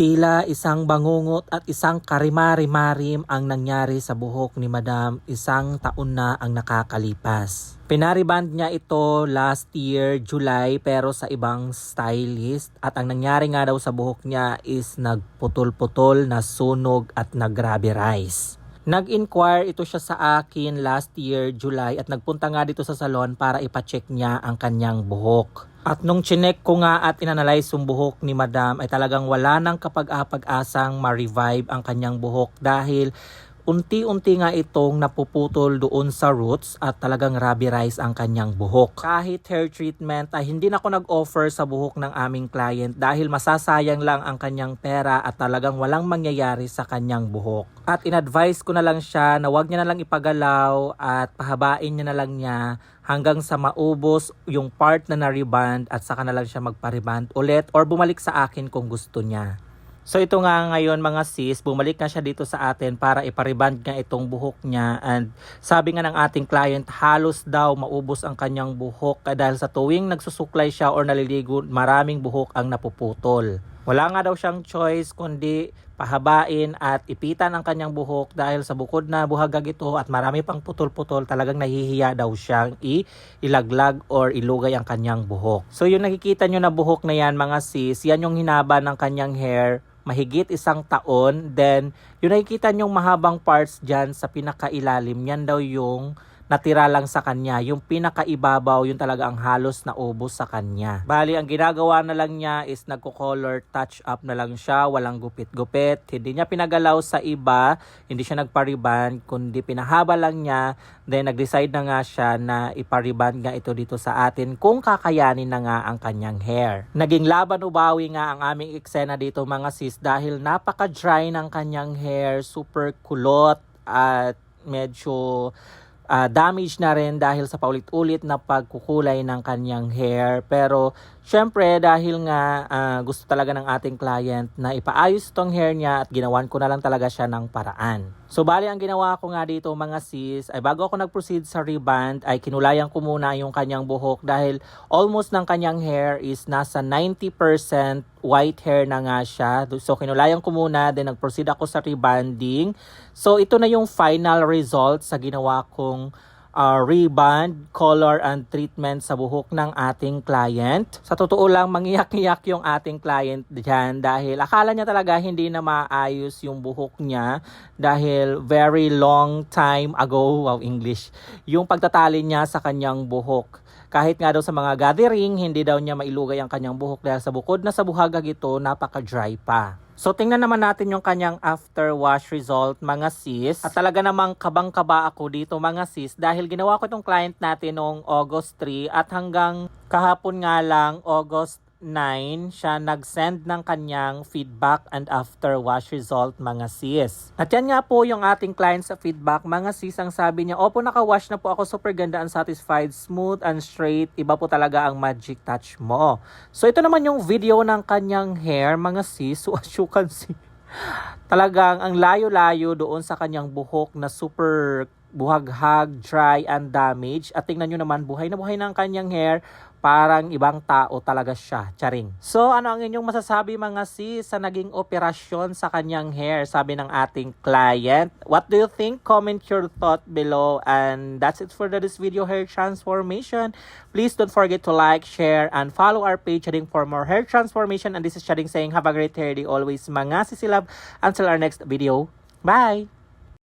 Tila isang bangungot at isang karimari-marim ang nangyari sa buhok ni Madam isang taon na ang nakakalipas. Pinariband niya ito last year, July, pero sa ibang stylist. At ang nangyari nga daw sa buhok niya is nagputol-putol, nasunog at nag-rubberize. Nag-inquire ito siya sa akin last year, July, at nagpunta nga dito sa salon para ipacheck niya ang kanyang buhok. At nung chinek ko nga at inanalyze yung buhok ni Madam ay talagang wala nang kapag-apag-asang ma-revive ang kanyang buhok dahil unti-unti nga itong napuputol doon sa roots at talagang rubberize ang kanyang buhok. Kahit hair treatment ay hindi na ako nag-offer sa buhok ng aming client dahil masasayang lang ang kanyang pera at talagang walang mangyayari sa kanyang buhok. At in-advise ko na lang siya na wag niya na lang ipagalaw at pahabain niya na lang niya hanggang sa maubos yung part na na-reband at saka na lang siya magpa-reband ulit or bumalik sa akin kung gusto niya. So ito nga ngayon mga sis, bumalik na siya dito sa atin para ipariband nga itong buhok niya and sabi nga ng ating client halos daw maubos ang kanyang buhok dahil sa tuwing nagsusuklay siya or naliligo maraming buhok ang napuputol. Wala nga daw siyang choice kundi pahabain at ipitan ang kanyang buhok dahil sa bukod na buhagag ito at marami pang putol-putol talagang nahihiya daw siyang ilaglag or ilugay ang kanyang buhok. So yung nakikita nyo na buhok na yan mga sis, yan yung hinaba ng kanyang hair mahigit isang taon. Then, yung nakikita nyong mahabang parts dyan sa pinakailalim, yan daw yung natira lang sa kanya. Yung pinakaibabaw, yung talaga ang halos na ubos sa kanya. Bali, ang ginagawa na lang niya is nagko-color touch up na lang siya, walang gupit-gupit. Hindi niya pinagalaw sa iba, hindi siya nagpariban, kundi pinahaba lang niya. Then, nag-decide na nga siya na ipariban nga ito dito sa atin kung kakayanin na nga ang kanyang hair. Naging laban ubawi nga ang aming eksena dito mga sis dahil napaka-dry ng kanyang hair, super kulot at medyo ah, damage na rin dahil sa paulit-ulit na pagkukulay ng kanyang hair. Pero syempre dahil nga ah, gusto talaga ng ating client na ipaayos tong hair niya at ginawan ko na lang talaga siya ng paraan. So bali ang ginawa ko nga dito mga sis ay bago ako nag-proceed sa reband ay kinulayan ko muna yung kanyang buhok dahil almost ng kanyang hair is nasa 90% white hair na nga siya. So kinulayan ko muna then nag-proceed ako sa rebanding. So ito na yung final result sa ginawa kong uh, reband, color and treatment sa buhok ng ating client. Sa totoo lang, mangiyak-iyak yung ating client dyan dahil akala niya talaga hindi na maayos yung buhok niya dahil very long time ago, wow English, yung pagtatali niya sa kanyang buhok. Kahit nga daw sa mga gathering, hindi daw niya mailugay ang kanyang buhok dahil sa bukod na sa buhagag ito, napaka-dry pa. So tingnan naman natin yung kanyang after wash result mga sis. At talaga namang kabang-kaba ako dito mga sis dahil ginawa ko itong client natin noong August 3 at hanggang kahapon nga lang August 9 siya nag-send ng kanyang feedback and after wash result mga sis. At yan nga po yung ating client sa feedback. Mga sis ang sabi niya, Opo naka-wash na po ako. Super ganda and satisfied, smooth and straight, iba po talaga ang magic touch mo. So ito naman yung video ng kanyang hair mga sis, so as you can see talagang ang layo-layo doon sa kanyang buhok na super buhaghag, dry, and damaged. At tingnan nyo naman, buhay na buhay ng kanyang hair. Parang ibang tao talaga siya. Charing. So, ano ang inyong masasabi mga sis sa naging operasyon sa kanyang hair? Sabi ng ating client. What do you think? Comment your thought below. And that's it for this video hair transformation. Please don't forget to like, share, and follow our page Charing for more hair transformation. And this is Charing saying have a great hair day always mga sisilab. Until our next video. Bye!